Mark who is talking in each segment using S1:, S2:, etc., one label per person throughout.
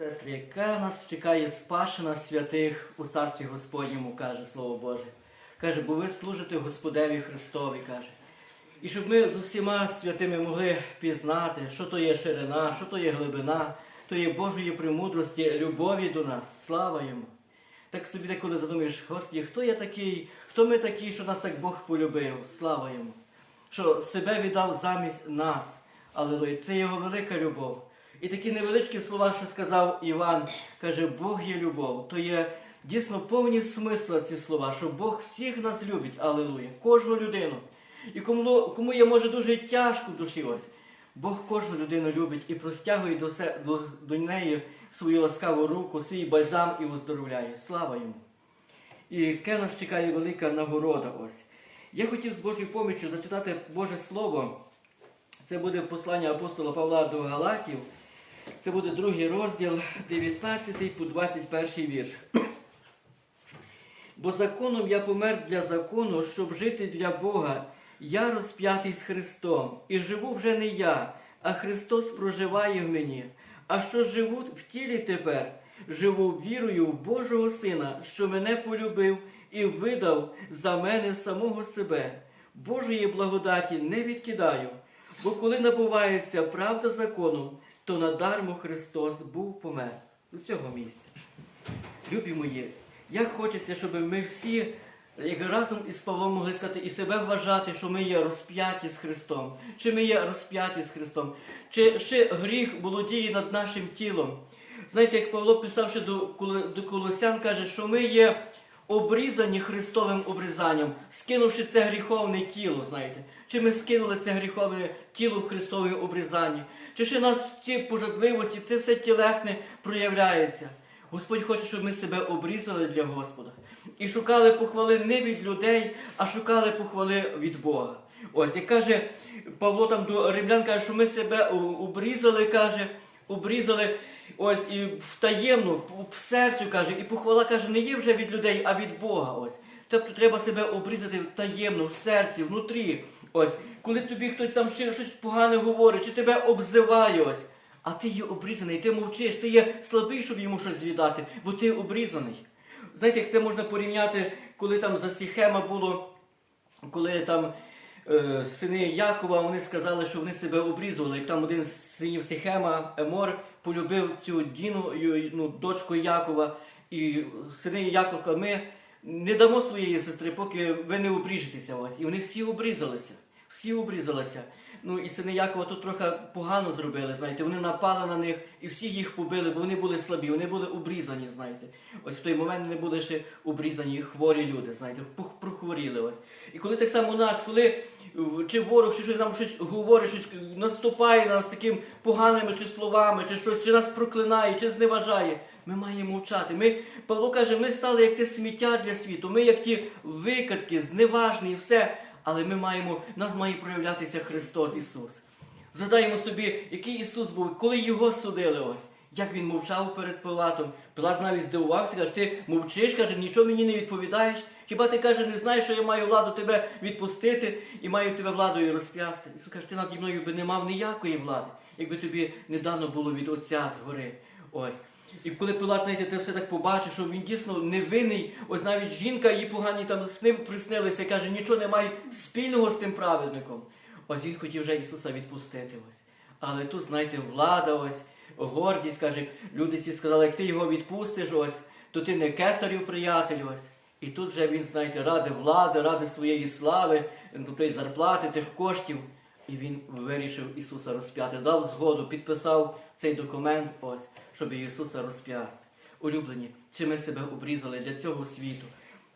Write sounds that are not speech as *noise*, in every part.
S1: Сестри, яка нас чекає спашена святих у царстві Господньому, каже Слово Боже. Каже, бо ви служите Господеві Христові, каже. І щоб ми з усіма святими могли пізнати, що то є ширина, що то є глибина, то є Божої премудрості, любові до нас. Слава йому. Так собі деколи задумаєш, Господи, хто я такий, хто ми такі, що нас так Бог полюбив? Слава йому. Що себе віддав замість нас. Алілуя. Це його велика любов. І такі невеличкі слова, що сказав Іван, каже, Бог є любов. То є дійсно повні смисла ці слова, що Бог всіх нас любить, алілуя, кожну людину. І кому, кому є може дуже тяжко в душі ось. Бог кожну людину любить і простягує до, се, до, до неї свою ласкаву руку, свій бальзам і оздоровляє. Слава йому! І яке нас чекає велика нагорода ось. Я хотів з Божою поміччю зачитати Боже Слово. Це буде послання апостола Павла до Галатів. Це буде другий розділ, 19 по 21 вірш. Бо законом я помер для закону, щоб жити для Бога. Я розп'ятий з Христом, і живу вже не я, а Христос проживає в мені. А що живу в тілі тепер, живу вірою в Божого Сина, що мене полюбив і видав за мене самого себе. Божої благодаті не відкидаю, бо коли набувається правда закону, то надармо Христос був помер. У цього місця. Любі мої, як хочеться, щоб ми всі як разом із Павлом могли сказати і себе вважати, що ми є розп'яті з Христом, чи ми є розп'яті з Христом, чи ще гріх володіє над нашим тілом. Знаєте, як Павло писав ще до, до Колосян, каже, що ми є обрізані Христовим обрізанням, скинувши це гріховне тіло, знаєте, чи ми скинули це гріховне тіло в Христові обрізанні, чи ще нас ці пожадливості, це все тілесне проявляється. Господь хоче, щоб ми себе обрізали для Господа. І шукали похвали не від людей, а шукали похвали від Бога. Ось, як каже Павло там до римлян, каже, що ми себе обрізали, каже, обрізали ось і втаємно, в серцю каже, і похвала каже, не є вже від людей, а від Бога. Ось. Тобто треба себе обрізати таємно, в серці, внутрі. Ось, коли тобі хтось там ще щось погане говорить, чи тебе обзиває ось. А ти є обрізаний, ти мовчиш, ти є слабий, щоб йому щось віддати, бо ти обрізаний. Знаєте, як це можна порівняти, коли там за Сіхема було, коли там е, сини Якова, вони сказали, що вони себе обрізували. Як там один з синів Сіхема, Емор, полюбив цю Діну, ну, дочку Якова, і сини Якова сказали, ми не дамо своєї сестри, поки ви не обріжетеся ось. І вони всі обрізалися. Всі обрізалися. Ну і сини Якова тут трохи погано зробили, знаєте, вони напали на них і всі їх побили, бо вони були слабі, вони були обрізані, знаєте. Ось в той момент вони були ще обрізані хворі люди, знаєте, прохворіли ось. І коли так само у нас, коли е, чи ворог, чи щось нам щось говорить, щось наступає на нас таким поганими чи словами, чи щось, чи нас проклинає, чи зневажає, ми маємо мовчати. Ми, Павло каже, ми стали як те сміття для світу, ми як ті викидки, зневажні все. Але ми маємо, нас має проявлятися Христос Ісус. Згадаємо собі, який Ісус був, коли його судили ось. Як він мовчав перед Пилатом. Пилат навіть здивувався, каже, ти мовчиш, каже, нічого мені не відповідаєш. Хіба ти каже, не знаєш, що я маю владу тебе відпустити і маю тебе владою розп'ясти? Ісус каже, ти наді мною би не мав ніякої влади, якби тобі не дано було від Отця згори. Ось. І коли Пилат, знаєте, це все так побачив, що він дійсно невинний, ось навіть жінка її погані там сни приснилися, каже, нічого немає спільного з тим праведником. Ось він хотів вже Ісуса відпустити. ось. Але тут, знаєте, влада, ось, гордість, каже, люди ці сказали, як ти його відпустиш, ось, то ти не кесарів приятель, ось. І тут вже він, знаєте, ради влади, ради своєї слави, тої зарплати, тих коштів. І він вирішив Ісуса розп'яти, дав згоду, підписав цей документ, ось, щоб Ісуса розп'ясти. Улюблені, чи ми себе обрізали для цього світу?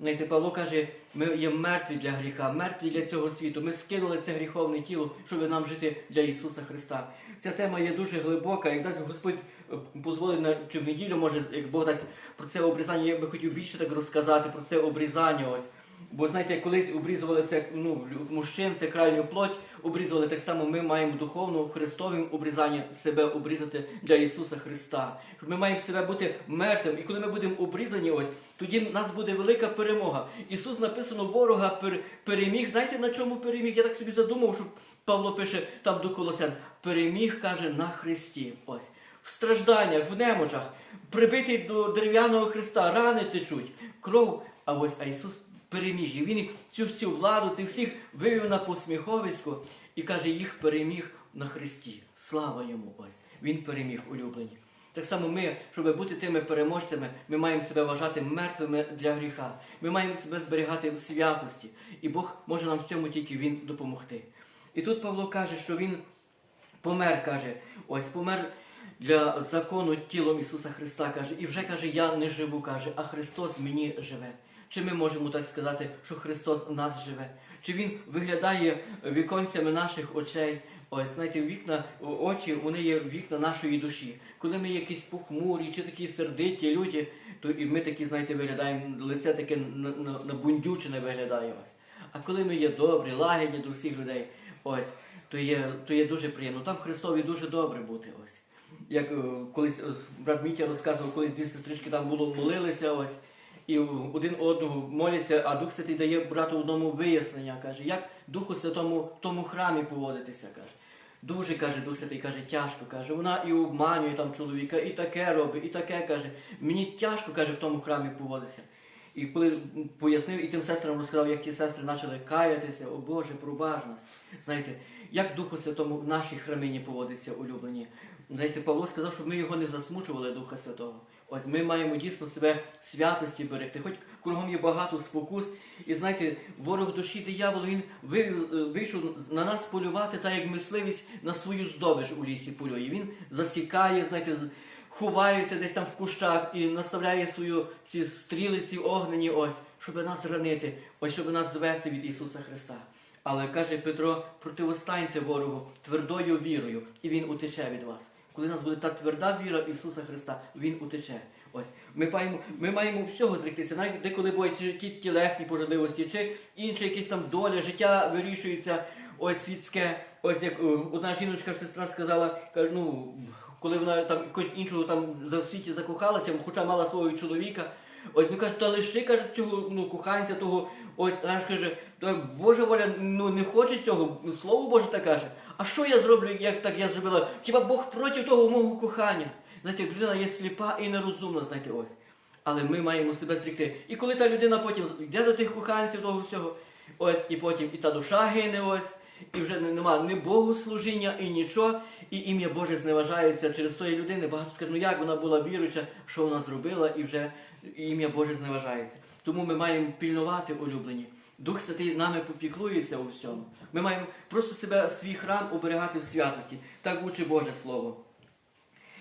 S1: Знаєте, Павло каже, ми є мертві для гріха, мертві для цього світу. Ми скинули це гріховне тіло, щоб нам жити для Ісуса Христа. Ця тема є дуже глибока. Як дасть Господь е, дозволить на чи в неділю, може, як Бог дасть про це обрізання, я би хотів більше так розказати про це обрізання. Ось. Бо знаєте, колись обрізували це ну, мужчин, це крайню плоть, обрізували так само. Ми маємо духовну Христовим обрізанням себе обрізати для Ісуса Христа. Ми маємо себе бути мертвим. І коли ми будемо обрізані, ось тоді в нас буде велика перемога. Ісус написано, ворога пер- переміг. Знаєте на чому переміг? Я так собі задумав, що Павло пише там до Колосян. Переміг каже на Христі. Ось в стражданнях, в немочах, прибитий до дерев'яного хреста, рани течуть, кров. А ось а Ісус переміг. І Він цю всю владу, тих всіх вивів на посміховисько і каже, їх переміг на Христі. Слава йому! Ось Він переміг улюблені. Так само ми, щоб бути тими переможцями, ми маємо себе вважати мертвими для гріха. Ми маємо себе зберігати в святості. І Бог може нам в цьому тільки Він допомогти. І тут Павло каже, що Він помер, каже, ось помер для закону тілом Ісуса Христа, каже, і вже каже, я не живу, каже, а Христос мені живе. Чи ми можемо так сказати, що Христос у нас живе? Чи Він виглядає віконцями наших очей? Ось, знаєте, вікна, очі, вони є вікна нашої душі. Коли ми якісь похмурі, чи такі сердиті, люті, то і ми такі, знаєте, виглядаємо, лице таке на, на, набундючене виглядає ось. А коли ми є добрі, лагідні до всіх людей, ось, то є, то є дуже приємно. Там Христові дуже добре бути. ось. Як е, колись е, брат Мітя розказував, колись дві сестрички там було молилися, ось, і один одного моляться, а Дух Святий дає брату одному вияснення, каже, як Духу Святому в тому храмі поводитися, каже. Дуже каже Дух Святий, каже, тяжко, каже, вона і обманює там чоловіка, і таке робить, і таке каже. Мені тяжко, каже, в тому храмі поводитися. І коли пояснив і тим сестрам розказав, як ті сестри почали каятися, о Боже, пробач нас. Знаєте, як Духу Святому в нашій храмині поводиться улюблені. Знаєте, Павло сказав, щоб ми його не засмучували Духа Святого. Ось ми маємо дійсно себе святості берегти. Хоч кругом є багато спокус. І знаєте, ворог душі диявол, він е, вийшов на нас полювати, так як мисливість на свою здобич у лісі полює. Він засікає, знаєте, ховається десь там в кущах і наставляє свою ці стріли, ці огнені, ось, щоб нас ранити, ось щоб нас звести від Ісуса Христа. Але каже Петро, противостаньте ворогу твердою вірою, і він утече від вас. Коли у нас буде та тверда віра в Ісуса Христа, Він утече. Ось ми маємо, ми маємо всього зректися, навіть деколи бувають ті тілесні пожадливості, чи інші якісь там доля, життя вирішується, ось світське. Ось як е, одна жіночка, сестра сказала, каже, ну коли вона там якогось іншого там за світі закохалася, хоча мала свого чоловіка. Ось він каже, та лиши каже, цього ну, коханця того, ось аж каже, та Божа воля ну не хоче цього, слово Боже так каже. А що я зроблю, як так я зробила? Хіба Бог проти того мого кохання? Знаєте, людина є сліпа і нерозумна, знаєте, ось. Але ми маємо себе зрікти. І коли та людина потім йде до тих коханців, того всього, ось, і потім і та душа гине, ось, і вже не- нема ні Богу служіння, і нічого, і ім'я Боже зневажається через тої людини. Багато скажуть, ну як вона була віруюча, що вона зробила, і вже ім'я Боже зневажається. Тому ми маємо пільнувати улюблені. Дух Святий нами попіклується у всьому. Ми маємо просто себе, свій храм оберігати в святості. Так учить Боже Слово.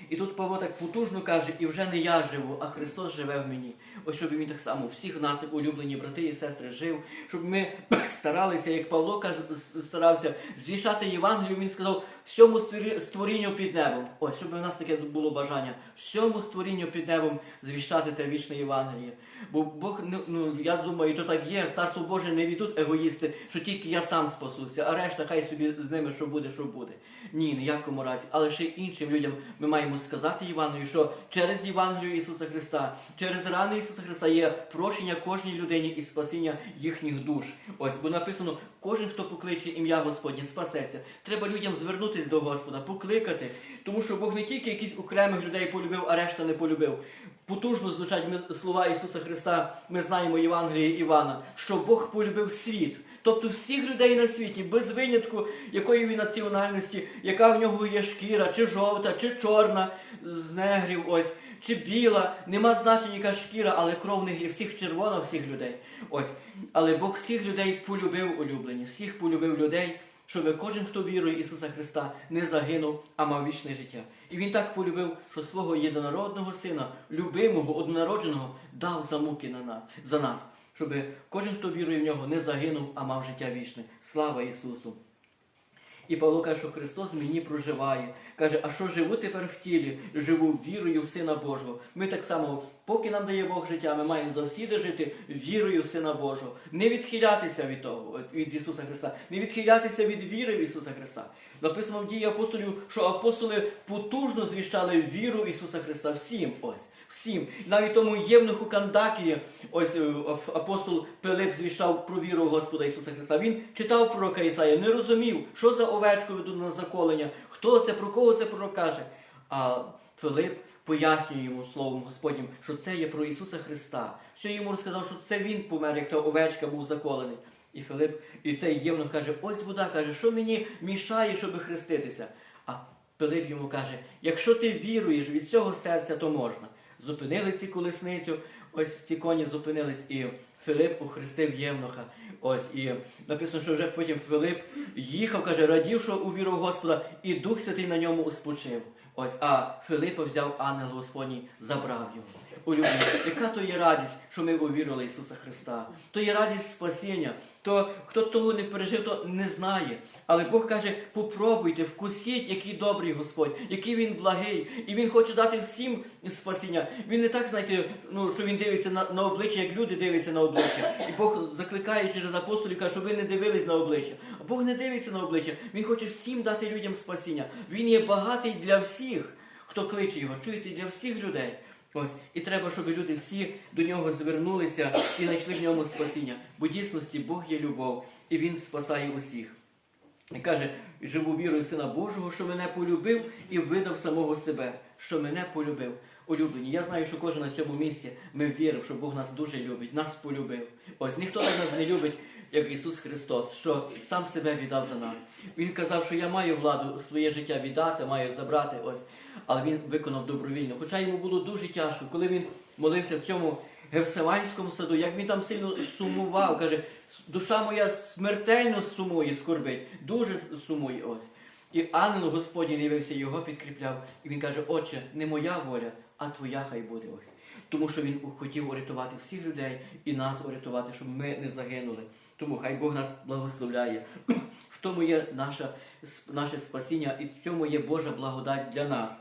S1: І тут Павло так потужно каже, і вже не я живу, а Христос живе в мені. Ось щоб він так само всіх нас, улюблені брати і сестри, жив, щоб ми *laughs* старалися, як Павло каже, старався звішати Євангелію, він сказав, всьому створі- створінню під небом. Ось, щоб у нас таке було бажання, всьому створінню під небом звіщати те вічне Євангеліє. Бо Бог, ну, я думаю, то так є, царство Боже не відуть егоїсти, що тільки я сам спасуся, а решта хай собі з ними що буде, що буде. Ні, ніякому разі. Але ще іншим людям ми маємо сказати Євангелію, що через Євангелію Ісуса Христа, через рани Ісуса Христа є прощення кожній людині і спасіння їхніх душ. Ось, бо написано, кожен, хто покличе ім'я Господнє, спасеться. Треба людям звернутися до Господа, покликати, тому що Бог не тільки якісь окремих людей полюбив, а решта не полюбив. Потужно звучать слова Ісуса Христа, ми знаємо Євангелії Івана, що Бог полюбив світ. Тобто всіх людей на світі, без винятку якої він національності, яка в нього є шкіра, чи жовта, чи чорна з негрів, ось, чи біла, нема значення яка шкіра, але кров них є всіх червона, всіх людей. Ось. Але Бог всіх людей полюбив улюблені, всіх полюбив людей, щоб кожен, хто вірує Ісуса Христа, не загинув, а мав вічне життя. І Він так полюбив, що свого єдинородного сина, любимого, однонародженого, дав за муки на нас, за нас щоб кожен, хто вірує в нього, не загинув, а мав життя вічне. Слава Ісусу! І Павло каже, що Христос мені проживає. Каже, а що живу тепер в тілі? Живу вірою в Сина Божого. Ми так само, поки нам дає Бог життя, ми маємо завсіди жити вірою в Сина Божого. Не відхилятися від того, від Ісуса Христа, не відхилятися від віри в Ісуса Христа. Написано в дії апостолів, що апостоли потужно звіщали віру Ісуса Христа всім ось. Всім, навіть тому євнуху Кандакії, ось е, апостол Пилип звіщав про віру Господа Ісуса Христа. Він читав пророка Ісая, не розумів, що за овечку ведуть на заколення, хто це, про кого це пророк каже. А Филип пояснює йому словом Господнім, що це є про Ісуса Христа. Все йому розказав, що це Він помер, як та овечка був заколений. І Филип, і цей євнух каже, ось вода, каже, що мені мішає, щоб хреститися? А Пилип йому каже, якщо ти віруєш від цього серця, то можна. Зупинили ці колесницю, ось ці коні зупинились, і Филип охрестив Євнуха. Ось і написано, що вже потім Филип їхав, каже, радів, що увірував Господа, і Дух Святий на ньому успочив. Ось, а Филипа взяв ангел Господній, забрав його. Улюблені, яка то є радість, що ми увірили Ісуса Христа? То є радість спасіння. То хто того не пережив, то не знає. Але Бог каже: попробуйте, вкусіть, який добрий Господь, який він благий, і Він хоче дати всім спасіння. Він не так, знаєте, ну що він дивиться на, на обличчя, як люди дивляться на обличчя. І Бог закликає через апостолів, каже, щоб ви не дивились на обличчя. Бог не дивиться на обличчя. Він хоче всім дати людям спасіння. Він є багатий для всіх, хто кличе його. Чуєте, для всіх людей. Ось, і треба, щоб люди всі до нього звернулися і знайшли в ньому спасіння. Бо дійсності Бог є любов, і Він спасає усіх. І каже, живу вірою Сина Божого, що мене полюбив і видав самого себе, що мене полюбив. Улюблені. Я знаю, що кожен на цьому місці ми віримо, що Бог нас дуже любить, нас полюбив. Ось ніхто так нас не любить, як Ісус Христос, що сам себе віддав за нас. Він казав, що я маю владу своє життя віддати, маю забрати. Ось. Але він виконав добровільно. Хоча йому було дуже тяжко, коли він молився в цьому Гевсиманському саду, як він там сильно сумував, каже, душа моя смертельно сумує, скорбить, дуже сумує ось. І ангел Господній явився, його підкріпляв. І він каже, Отче, не моя воля, а твоя хай буде ось. Тому що він хотів урятувати всіх людей і нас урятувати, щоб ми не загинули. Тому хай Бог нас благословляє. В тому є наша, наше спасіння, і в цьому є Божа благодать для нас.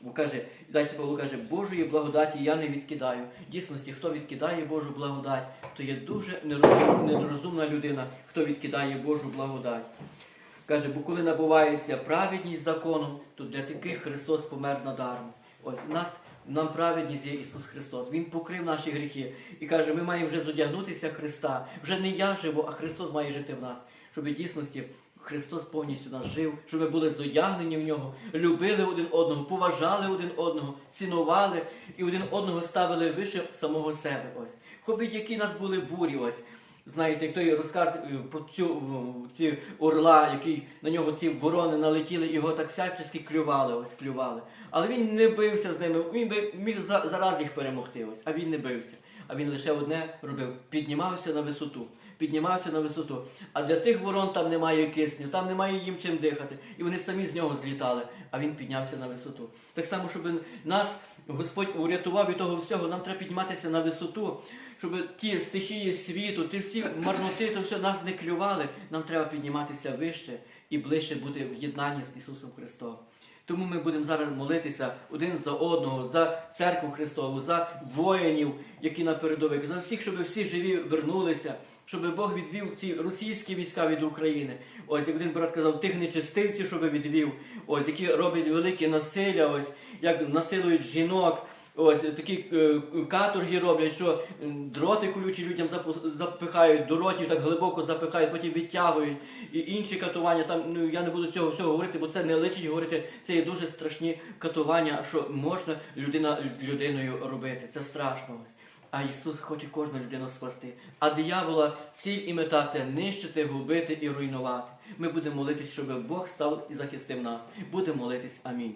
S1: Бо каже, далі Павло каже, Божої благодаті я не відкидаю. Дійсності, хто відкидає Божу благодать, то є дуже нерозум- нерозумна людина, хто відкидає Божу благодать. Каже, бо коли набувається праведність законом, то для таких Христос помер надармо. Ось нас нам праведність є Ісус Христос. Він покрив наші гріхи. І каже, ми маємо вже зодягнутися Христа. Вже не я живу, а Христос має жити в нас. Щоб в дійсності Христос повністю нас жив, щоб ми були зодягнені в нього, любили один одного, поважали один одного, цінували і один одного ставили вище самого себе. Ось. Хобіть, які нас були бурі, ось. Знаєте, як той розказ про цю м, ці орла, який на нього ці ворони налетіли, його так всячески клювали, ось клювали. Але він не бився з ними, він би міг за- зараз їх перемогти, ось, а він не бився. А він лише одне робив: піднімався на висоту. Піднімався на висоту. А для тих ворон там немає кисню, там немає їм чим дихати. І вони самі з нього злітали, а він піднявся на висоту. Так само, щоб нас Господь урятував від того всього, нам треба підніматися на висоту, щоб ті стихії світу, ті всі марноти, то все нас не клювали. Нам треба підніматися вище і ближче бути в єднанні з Ісусом Христом. Тому ми будемо зараз молитися один за одного, за церкву Христову, за воїнів, які на передових, за всіх, щоб всі живі вернулися, щоб Бог відвів ці російські війська від України. Ось як один брат казав, тих нечистивців, щоб відвів, ось які роблять велике насилля, ось як насилують жінок. Ось такі е, каторги роблять, що дроти колючі людям запихають, до ротів так глибоко запихають, потім відтягують. І інші катування. Там ну я не буду цього всього говорити, бо це не личить говорити. Це є дуже страшні катування, що можна людина людиною робити. Це страшно. А Ісус хоче кожну людину спасти. А диявола ціль і мета це нищити, губити і руйнувати. Ми будемо молитись, щоб Бог став і захистив нас. Будемо молитись. Амінь.